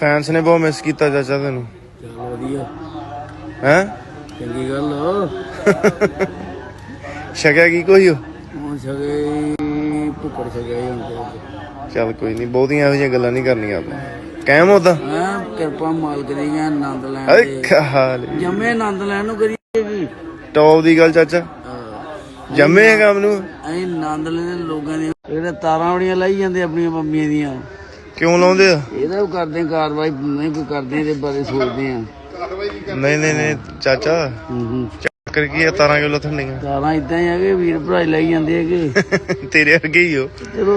Fans ਨੇ ਬਹੁਤ miss ਕੀਤਾ ਚਾਚਾ ਤੈਨੂੰ। ਚੱਲ ਵਧੀਆ। ਹੈ? ਚੰਗੀ ਗੱਲ ਆ। ਛਕਿਆ ਕੀ ਕੋਈ ਉਹ? ਹੁਣ ਸਗੇ ਭੁੱਕੜ ਸਗੇ ਹੁੰਦੇ ਚੱਲ ਕੋਈ ਨਹੀਂ ਬਹੁਤੀਆਂ ਇਹੋ ਜਿਹੀਆਂ ਗੱਲਾਂ ਨਹੀਂ ਕਰਨੀਆਂ ਆਪਾਂ। ਕਾਇਮ ਉਹਦਾ ਹਾਂ ਕਿਰਪਾ ਮਾਲਕ ਦੀ ਹੈ ਆਨੰਦ ਲੈਣ ਦੇ। ਕੀ ਹਾਲ ਜੰਮੇ ਆਨੰਦ ਲੈਣ ਨੂੰ ਕਰੀਏ ਕੀ ਟੌਪ ਦੀ ਗੱਲ ਚਾਚਾ। ਹਾਂ। ਜੰਮੇ ਆ ਕੰਮ ਨੂੰ। ਅਸੀਂ ਆਨੰਦ ਲੈਂਦੇ ਲੋਕਾਂ ਦੇ ਜਿਹੜੇ ਤਾਰਾਂ ਬੜੀਆਂ ਲਾਈ ਜਾਂਦੇ ਆਪਣੀਆਂ ਮੰਮੀਆਂ ਦੀਆਂ। ਕਿਉਂ ਲਾਉਂਦੇ ਆ? ਇਹਦਾ ਵੀ ਕਰਦੇ ਕਾਰਵਾਈ ਨਹੀਂ ਕੋਈ ਕਰਦੇ ਇਹਦੇ ਬਾਰੇ ਸੋਚਦੇ ਆ ਨਹੀਂ ਨਹੀਂ ਨਹੀਂ ਚਾਚਾ। ਚੱਕਰ ਕੀ ਆ ਤਾਰਾਂ ਕਿਉਂ ਲੱਥਣੀਆਂ ਤਾਰਾਂ ਇਦਾਂ ਹੀ ਆ ਕਿ ਵੀਰ ਭਰਾਈ ਲਾਈ ਜਾਂਦੇ ਹੈਗੇ। ਤੇਰੇ ਵਰਗੇ ਹੀ ਹੋ। ਚਲੋ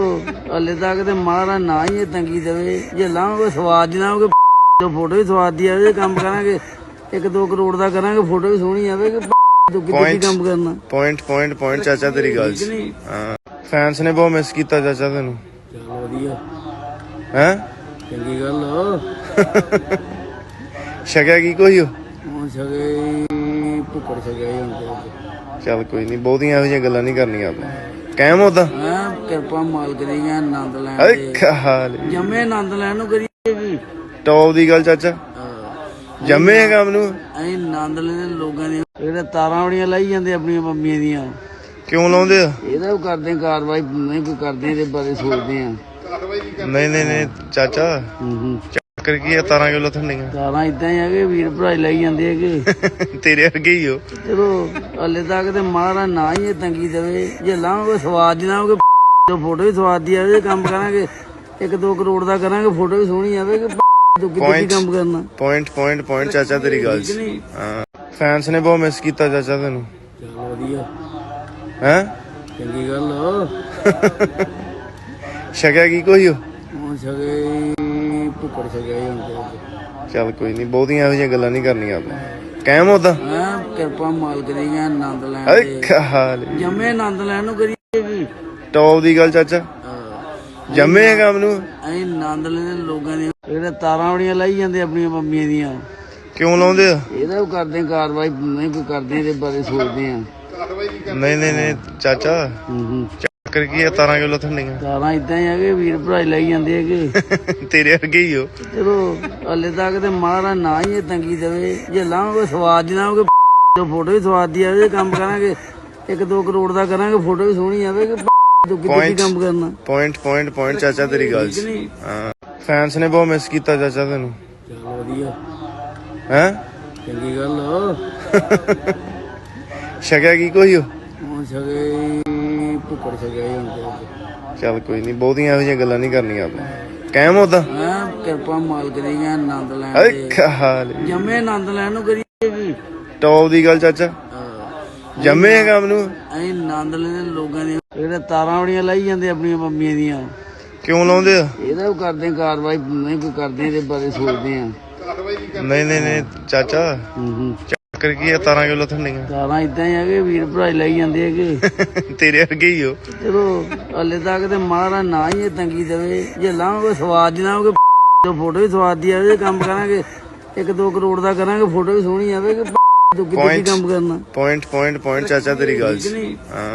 ਹਲੇ ਤੱਕ ਤੇ ਮਹਾਰਾਜ ਨਾ ਹੀ ਇਹ ਤੰਗੀ ਦੇਵੇ। ਜੇ ਲਾਵਾਂਗੇ ਸਵਾਦ ਜੀ ਲਾਵਾਂਗੇ। ਜੋ ਫੋਟੋ ਵੀ ਸਵਾਦ ਦੀ ਆਵੇ ਕੰਮ ਕਰਾਂਗੇ। 1-2 ਕਰੋੜ ਦਾ ਕਰਾਂਗੇ ਫੋਟੋ ਵੀ ਸੋਹਣੀ ਆਵੇ ਕਿ ਦੁੱਗੀ Point. ਕੰਮ ਕਰਨਾ। ਪੁਆਇੰਟ ਪੁਆਇੰਟ ਪੁਆਇੰਟ ਚਾਚਾ ਤੇਰੀ ਗੱਲ ਠੀਕ ਨਹੀਂ? ਹਾਂ। ਫੈਨਸ ਨੇ ਬਹੁਤ ਮਿਸ ਕੀਤਾ ਚਾਚਾ ਤੈਨੂੰ। ਚੱਲ ਵਧੀਆ। ਹੈ ਚੰਗੀ ਗੱਲ ਛਕਿਆ ਕੀ ਕੋਈ ਉਹ ਹੁਣ ਭੁੱਕੜ ਹੁੰਦੇ ਚੱਲ ਕੋਈ ਨਹੀਂ ਬਹੁਤੀਆਂ ਇਹੋ ਜਿਹੀਆਂ ਗੱਲਾਂ ਨਹੀਂ ਕਰਨੀਆਂ ਆਪਾਂ। ਕਾਇਮ ਉਹਦਾ ਹਾਂ ਕਿਰਪਾ ਮਾਲਕ ਦੀ ਹੈ ਆਨੰਦ ਲੈਣ ਅਰੇ ਦੇ। ਕੀ ਹਾਲ ਜੰਮੇ ਆਨੰਦ ਲੈਣ ਨੂੰ ਕਰੀਏ ਟੌਪ ਦੀ ਗੱਲ ਚਾਚਾ। ਹਾਂ। ਜੰਮੇ ਆ ਕੰਮ ਨੂੰ। ਅਸੀਂ ਆਨੰਦ ਲੈਂਦੇ ਲੋਕਾਂ ਦੇ ਜਿਹੜੇ ਤਾਰਾਂ ਬੜੀਆਂ ਲਾਈ ਜਾਂਦੇ ਆਪਣੀਆਂ ਮੰਮੀਆਂ ਦੀਆਂ। ਕਿਉਂ ਲਾਉਂਦੇ ਆ? ਇਹਦਾ ਵੀ ਕਰਦੇ ਕਾਰਵਾਈ ਨਹੀਂ ਕੋਈ ਕਰਦੇ ਇਹਦੇ ਬਾਰੇ ਸੋਚਦੇ ਆ ਨਹੀਂ ਨਹੀਂ ਨਹੀਂ ਚਾਚਾ। ਹੂੰ ਹੂੰ। ਚੱਕਰ ਕੀ ਆ ਤਾਰਾਂ ਕਿਉਂ ਲੱਥਣੀਆਂ? ਤਾਰਾਂ ਇਦਾਂ ਹੀ ਆ ਕਿ ਵੀਰ ਭਰਾਈ ਲਾਈ ਜਾਂਦੇ ਹੈਗੇ। ਤੇਰੇ ਵਰਗੇ ਹੀ ਹੋ। ਚਲੋ ਹਲੇ ਤੱਕ ਤੇ ਮਹਾਰਾਜ ਨਾ ਹੀ ਤੰਗੀ ਦੇਵੇ। ਜੇ ਲਾਵਾਂਗੇ ਸਵਾਦ ਜੀ ਲਾਵਾਂਗੇ ਜੋ ਫੋਟੋ ਵੀ ਸਵਾਦ ਦੀ ਆਵੇ ਕੰਮ ਕਰਾਂਗੇ। 1-2 ਕਰੋੜ ਦਾ ਕਰਾਂਗੇ ਫੋਟੋ ਵੀ ਸੋਹਣੀ ਆਵੇ ਕਿ ਦੁੱਗੀ Point. ਕੰਮ ਕਰਨਾ? ਪੁਆਇੰਟ ਪੁਆਇੰਟ ਪੁਆਇੰਟ ਚਾਚਾ ਤੇਰੀ ਗੱਲ ਹਾਂ। ਫੈਨਸ ਨੇ ਬਹੁਤ ਮਿਸ ਕੀਤਾ ਚਾਚਾ ਤੈਨੂੰ। ਚੱਲ ਵਧੀਆ। ਹੈ? ਚੰਗੀ ਗੱਲ ਛਕਿਆ ਕੀ ਕੋਈ ਉਹ? ਹੁਣ ਸਗੇ ਭੁੱਕੜ ਸਗੇ ਹੁੰਦੇ ਚੱਲ ਕੋਈ ਨਹੀਂ ਬਹੁਤੀਆਂ ਇਹੋ ਜਿਹੀਆਂ ਗੱਲਾਂ ਨਹੀਂ ਕਰਨੀਆਂ ਆਪਾਂ। ਕਾਇਮ ਉਹਦਾ ਹਾਂ ਕਿਰਪਾ ਮਾਲਕ ਦੀ ਹੈ ਆਨੰਦ ਲੈਣ ਅਰੇ ਦੇ। ਕੀ ਹਾਲ ਜੰਮੇ ਆਨੰਦ ਲੈਣ ਨੂੰ ਕਰੀਏ ਕੀ ਟੌਪ ਦੀ ਗੱਲ ਚਾਚਾ। ਹਾਂ। ਜੰਮੇ ਆ ਕੰਮ ਨੂੰ। ਅਸੀਂ ਆਨੰਦ ਲੈਂਦੇ ਲੋਕਾਂ ਦੇ ਜਿਹੜੇ ਤਾਰਾਂ ਬੜੀਆਂ ਲਾਈ ਜਾਂਦੇ ਆਪਣੀਆਂ ਮੰਮੀਆਂ ਦੀਆਂ। ਕਿਉਂ ਲਾਉਂਦੇ ਆ? ਇਹਦਾ ਵੀ ਕਰਦੇ ਹਾਂ ਕਾਰਵਾਈ ਨਹੀਂ ਕੋਈ ਕਰਦੇ ਇਹਦੇ ਬਾਰੇ ਸੋਚਦੇ ਆ ਨਹੀਂ ਨਹੀਂ ਨਹੀਂ ਚਾਚਾ। ਹੂੰ ਹੂੰ। ਚੱਕਰ ਕੀ ਆ ਤਾਰਾਂ ਕਿਉਂ ਲੱਥਣੀਆਂ? ਤਾਰਾਂ ਇਦਾਂ ਹੀ ਆ ਕਿ ਵੀਰ ਭਰਾਈ ਲਾਈ ਜਾਂਦੇ ਹੈਗੇ ਤੇਰੇ ਵਰਗੇ ਹੀ ਹੋ। ਚਲੋ ਹਲੇ ਤੱਕ ਤੇ ਮਹਾਰਾਜ ਨਾ ਹੀ ਇਹ ਤੰਗੀ ਦੇਵੇ। ਜੇ ਲਾਵਾਂਗੇ ਸਵਾਦ ਜੀ ਲਾਵਾਂਗੇ ਜੋ ਫੋਟੋ ਵੀ ਸਵਾਦ ਦੀ ਆਵੇ ਕੰਮ ਕਰਾਂਗੇ। 1-2 ਕਰੋੜ ਦਾ ਕਰਾਂਗੇ ਫੋਟੋ ਵੀ ਸੋਹਣੀ ਆਵੇ ਕਿ ਦੁੱਗੀ Point. ਕੰਮ ਕਰਨਾ। ਪੁਆਇੰਟ ਪੁਆਇੰਟ ਪੁਆਇੰਟ ਚਾਚਾ ਤੇਰੀ ਗੱਲ ਹਾਂ। ਫੈਨਸ ਨੇ ਬਹੁਤ ਮਿਸ ਕੀਤਾ ਚਾਚਾ ਤੈਨੂੰ। ਚੱਲ ਵਧੀਆ। ਹੈ? ਚੰਗੀ ਗੱਲ ਆ। ਛਕਿਆ ਕੀ ਕੋਈ ਉਹ ਹੁਣ ਹੁੰਦੇ ਚੱਲ ਕੋਈ ਨਹੀਂ ਬਹੁਤੀਆਂ ਇਹੋ ਜਿਹੀਆਂ ਗੱਲਾਂ ਨਹੀਂ ਕਰਨੀਆਂ ਆਪਾਂ। ਕਾਇਮ ਉਹਦਾ ਹਾਂ ਕਿਰਪਾ ਮਾਲਕ ਦੀ ਹੈ ਆਨੰਦ ਲੈਣ ਅਰੇ ਦੇ ਕੀ ਹਾਲ ਜੰਮੇ ਆਨੰਦ ਲੈਣ ਨੂੰ ਕਰੀਏ ਕੀ? ਟੌਪ ਦੀ ਗੱਲ ਚਾਚਾ। ਹਾਂ। ਜੰਮੇ ਆ ਕੰਮ ਨੂੰ। ਅਸੀਂ ਆਨੰਦ ਲੈਂਦੇ ਲੋਕਾਂ ਦੇ ਜਿਹੜੇ ਤਾਰਾਂ ਬੜੀਆਂ ਲਾਈ ਜਾਂਦੇ ਆਪਣੀਆਂ ਮੰਮੀਆਂ ਦੀਆਂ। ਕਿਉਂ ਲਾਉਂਦੇ ਆ? ਇਹਦਾ ਵੀ ਕਰਦੇ ਹਾਂ ਕਾਰਵਾਈ ਨਹੀਂ ਕੋਈ ਕਰਦੇ ਇਹਦੇ ਬਾਰੇ ਸੋਚਦੇ ਆ ਨਹੀਂ ਨਹੀਂ ਨਹੀਂ ਚਾਚਾ। ਹੂੰ ਹੂੰ। ਚੱਕਰ ਕੀ ਆ ਤਾਰਾਂ ਕਿਉਂ ਲੱਥਣੀਆਂ ਤਾਰਾਂ ਇਦਾਂ ਹੀ ਆ ਕਿ ਵੀਰ ਭਰਾਈ ਲਾਈ ਜਾਂਦੇ ਹੈਗੇ ਤੇਰੇ ਵਰਗੇ ਹੀ ਹੋ। ਚਲੋ ਹਲੇ ਤੱਕ ਤੇ ਮਹਾਰਾਜ ਨਾ ਹੀ ਇਹ ਤੰਗੀ ਦੇਵੇ। ਜੇ ਲਾਵਾਂਗੇ ਸਵਾਦ ਜੀ ਲਾਵਾਂਗੇ ਜੋ ਫੋਟੋ ਵੀ ਸਵਾਦ ਦੀ ਆਵੇ ਕੰਮ ਕਰਾਂਗੇ। 1-2 ਕਰੋੜ ਦਾ ਕਰਾਂਗੇ ਫੋਟੋ ਵੀ ਸੋਹਣੀ ਆਵੇ ਕਿ ਦੁੱਗੀ Point. ਕੰਮ ਕਰਨਾ। ਪੁਆਇੰਟ ਪੁਆਇੰਟ ਪੁਆਇੰਟ ਚਾਚਾ ਤੇਰੀ ਗੱਲ ਹਾਂ।